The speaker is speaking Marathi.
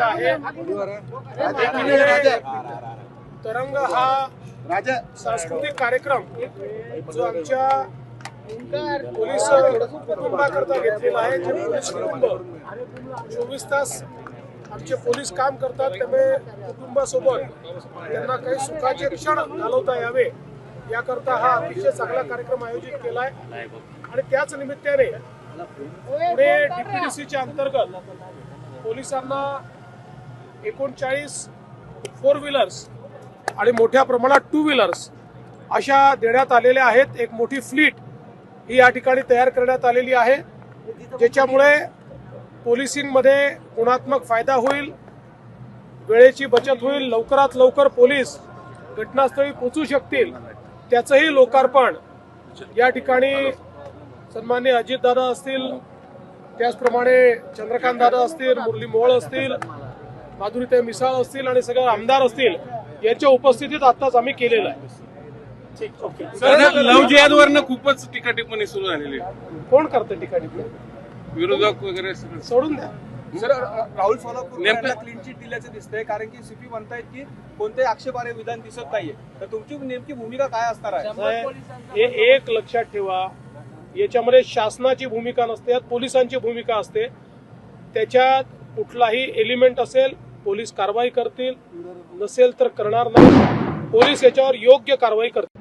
आहे. तरंग हा सांस्कृतिक कार्यक्रम जो आमच्या पोलीस कुटुंबाकरता घेतलेला आहे जे पोलीस कुटुंब चोवीस तास आमचे पोलीस काम करतात त्यामुळे कुटुंबासोबत त्यांना काही सुखाचे क्षण घालवता यावे याकरता हा अतिशय चांगला कार्यक्रम आयोजित केलाय. आणि त्याच निमित्ताने पुणे डीपीडीसीच्या अंतर्गत पोलिसांना एकोणचाळीस फोर व्हीलर्स आणि मोठ्या प्रमाणात टू व्हीलर्स अशा देण्यात आलेल्या आहेत. एक मोठी फ्लीट ही या ठिकाणी तयार करण्यात आलेली आहे ज्याच्यामुळे पोलिसिंगमध्ये गुणात्मक फायदा होईल वेळेची बचत होईल लवकरात लवकर पोलीस घटनास्थळी पोहोचू शकतील त्याचंही लोकार्पण या ठिकाणी सन्मान्य अजितदादा असतील त्याचप्रमाणे चंद्रकांत दादा असतील मुरली मोहोळ असतील माधुरीताई मिसाळ असतील आणि सगळे आमदार असतील यांच्या उपस्थितीत आताच आम्ही केलेलं आहे. ठीक ओके. सर लव जिहाद वरनं खूपच टीका टिप्पणी सुरू झालेली आहे. कोण करतं ठिकाणी विरोधक वगैरे सगळं. सोडून द्या. सर राहुल नेमकं- क्लीन चिट दिल्याचं दिसतंय कारण की सीपी म्हणतायत की कोणतेही आक्षेपार्ह विधान दिसत नाहीये. तर तुमची नेमकी भूमिका काय असणार आहे? हे एक लक्षात ठेवा. याच्यामध्ये शासनाची भूमिका नसते यात पोलिसांची भूमिका असते. त्याच्यात कुठलाही एलिमेंट असेल पोलीस कारवाई करतील नसेल तर करणार नाही. पोलीस याच्यावर योग्य कारवाई करतील.